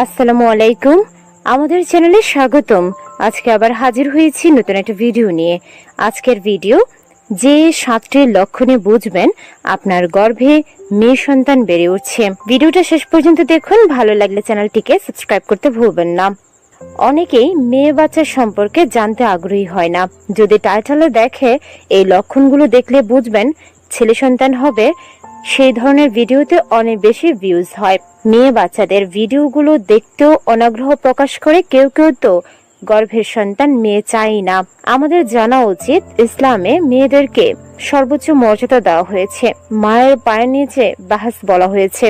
আসসালামু আলাইকুম। আমাদের চ্যানেলে স্বাগতম। আজকে আবার হাজির হয়েছি নতুন একটা ভিডিও নিয়ে। আজকের ভিডিও, যে সাতটি লক্ষণে বুঝবেন আপনার গর্ভে মেয়ে সন্তান বেড়ে উঠছে। ভিডিওটা শেষ পর্যন্ত দেখুন, ভালো লাগলে চ্যানেলটিকে সাবস্ক্রাইব করতে ভুলবেন না। অনেকেই মেয়ে বাচ্চা সম্পর্কে জানতে আগ্রহী হয় না। যদি টাইটেলে দেখে এই লক্ষণগুলো দেখলে বুঝবেন, ছেলে সন্তান হবে সেই ধরনের ভিডিওতে অনেক বেশি ভিউজ হয়। মেয়ে বাচ্চাদের ভিডিওগুলো দেখতেও অনাগ্রহ প্রকাশ করে কেউ কেউ তো গর্ভের সন্তান মেয়ে চাই না। আমাদের জানা উচিত ইসলামে মেয়েদেরকে সর্বোচ্চ মর্যাদা দেওয়া হয়েছে। মায়ের পায়ের নিচে বাহাস বলা হয়েছে।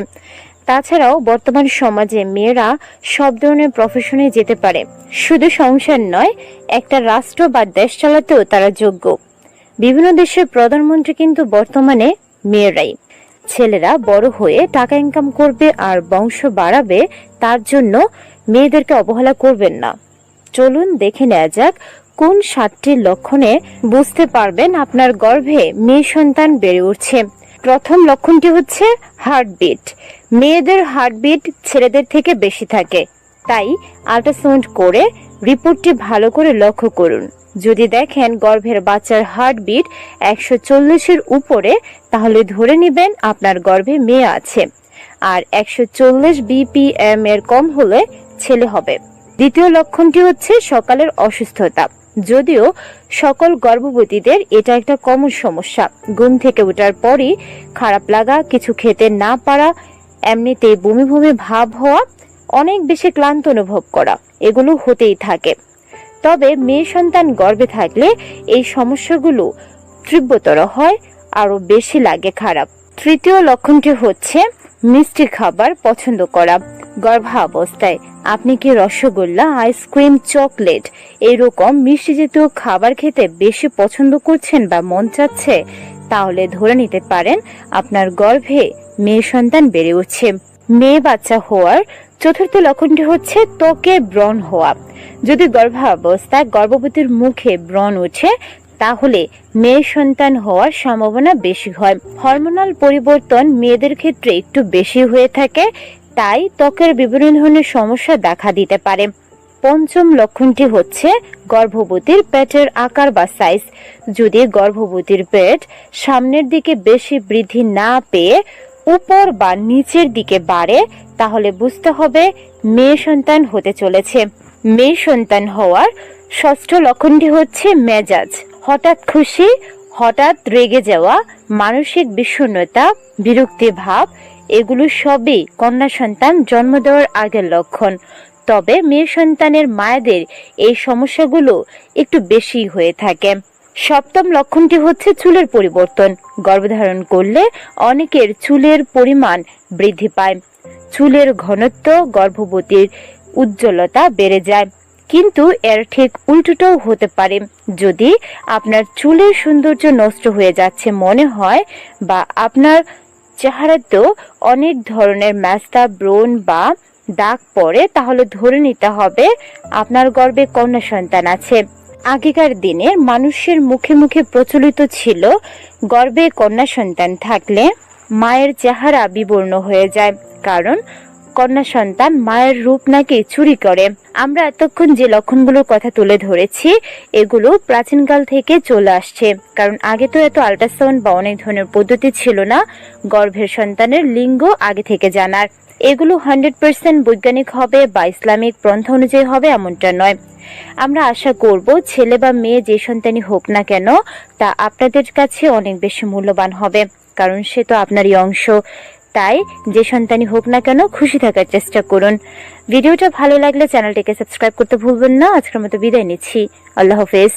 তাছাড়াও বর্তমান সমাজে মেয়েরা সব ধরনের প্রফেশনে যেতে পারে। শুধু সংসার নয়, একটা রাষ্ট্র বা দেশ চালাতেও তারা যোগ্য। বিভিন্ন দেশের প্রধানমন্ত্রী কিন্তু বর্তমানে মেয়েরাই। ছেলেরা বড় হয়ে টাকা ইনকাম করবে আর বংশ বাড়াবে, তার জন্য মেয়েদেরকে অবহেলা করবেন না। চলুন দেখে নেওয়া যাক কোন সাতটি লক্ষণে বুঝতে পারবেন আপনার গর্ভে মেয়ে সন্তান বেড়ে উঠছে। প্রথম লক্ষণটি হচ্ছে হার্টবিট। মেয়েদের হার্টবিট ছেলেদের থেকে বেশি থাকে। তাই আল্ট্রাসাউন্ড করে রিপোর্টটি ভালো করে লক্ষ্য করুন। যদি দেখেন গর্ভের বাচ্চার হার্টবিট একশো চল্লিশের উপরে, তাহলে ধরে নেবেন আপনার গর্ভে মেয়ে আছে। আর একশো চল্লিশ বিপিএম এর কম হলে ছেলে হবে। দ্বিতীয় লক্ষণটি হচ্ছে সকালের অসুস্থতা। যদিও সকল গর্ভবতীদের এটা একটা কমন সমস্যা। ঘুম থেকে ওঠার পরই খারাপ লাগা, কিছু খেতে না পারা এমনিতে বমি বমি ভাব হওয়া, অনেক বেশি ক্লান্ত অনুভব করা, এগুলো হতেই থাকে। তবে মেয়ে সন্তান গর্ভে থাকলে এই সমস্যাগুলো তীব্রতর হয় আরও বেশি লাগে খারাপ। তৃতীয় লক্ষণটি হচ্ছে মিষ্টি খাবার পছন্দ করা। গর্ভাবস্থায় আপনি কি রসগোল্লা, আইসক্রিম, চকলেট এরকম মিষ্টি জাতীয় খাবার খেতে বেশি পছন্দ করছেন বা মন চাচ্ছে? তাহলে ধরে নিতে পারেন, আপনার গর্ভে মেয়ে সন্তান বেড়ে উঠছে। মেয়ে বাচ্চা হওয়ার চতুর্থ লক্ষণটি হচ্ছে ত্বকে ব্রণ হওয়া। যদি গর্ভাবস্থায় গর্ভবতীর মুখে ব্রণ ওঠে তাহলে মেয়ে সন্তান হওয়ার সম্ভাবনা বেশি হয়। হরমোনাল পরিবর্তন মেয়েদের ক্ষেত্রে একটু বেশি হয়ে থাকে, তাই ত্বকের বিভিন্ন ধরনের সমস্যা দেখা দিতে পারে। পঞ্চম লক্ষণটি হচ্ছে গর্ভবতীর পেটের আকার বা সাইজ যদি গর্ভবতীর পেট সামনের দিকে বেশি বৃদ্ধি না পেয়ে উপর বা নিচের দিকে বাড়ে, তাহলে বুঝতে হবে মেয়ে সন্তান হতে চলেছে। মেয়ে সন্তান হওয়ার ষষ্ঠ লক্ষণটি হচ্ছে মেজাজ। হঠাৎ খুশি, হঠাৎ রেগে যাওয়া, মানসিক বিষণ্ণতা, বিরক্তি ভাব, এগুলো সবই কন্যা সন্তান জন্ম দেওয়ার আগের লক্ষণ। তবে মেয়ে সন্তানের মায়েদের এই সমস্যাগুলো একটু বেশি হয়ে থাকে। সপ্তম লক্ষণটি হচ্ছে চুলের পরিবর্তন। গর্ভধারণ করলে অনেকের চুলের পরিমাণ বৃদ্ধি পায়। চুলের ঘনত্ব গর্ভবতীর উজ্জ্বলতা বেড়ে যায়। কিন্তু এর ঠিক উল্টোটাও হতে পারে। যদি আপনার চুলের সৌন্দর্য নষ্ট হয়ে যাচ্ছে মনে হয় বা আপনার চেহারাতেও অনেক ধরনের ম্যাস্তা ব্রণ বা দাগ পড়ে, তাহলে ধরে নিতে হবে আপনার গর্ভে কন্যা সন্তান আছে। আগেকার দিনের মানুষের মুখে মুখে প্রচলিত ছিল, গর্বে কন্যা সন্তান থাকলে মায়ের চেহারা বিবর্ণ হয়ে যায়। কারণ কন্যা সন্তান মায়ের রূপ নাকি চুরি করে? আমরা এতক্ষণ যে লক্ষণগুলোর কথা তুলে ধরেছি, এগুলো প্রাচীনকাল থেকে চলে আসছে। কারণ আগে তো এত আল্ট্রাসাউন্ড বা অনেক ধরনের পদ্ধতি ছিল না। গর্ভের সন্তানের লিঙ্গ আগে থেকে জানার। এগুলো হান্ড্রেড পার্সেন্ট বৈজ্ঞানিক হবে বা ইসলামিক পন্থা অনুযায়ী হবে এমনটা নয়। আমরা আশা করব ছেলে বা মেয়ে যে সন্তানই হোক না কেন, তা আপনাদের কাছে অনেক বেশি মূল্যবান হবে। কারণ সে তো আপনারই অংশ। তাই যে সন্তানই হোক না কেন খুশি থাকার চেষ্টা করুন। ভিডিওটা ভালো লাগলে চ্যানেলটিকে সাবস্ক্রাইব করতে ভুলবেন না। আজকের মতো বিদায় নিচ্ছি। আল্লাহ হাফেজ।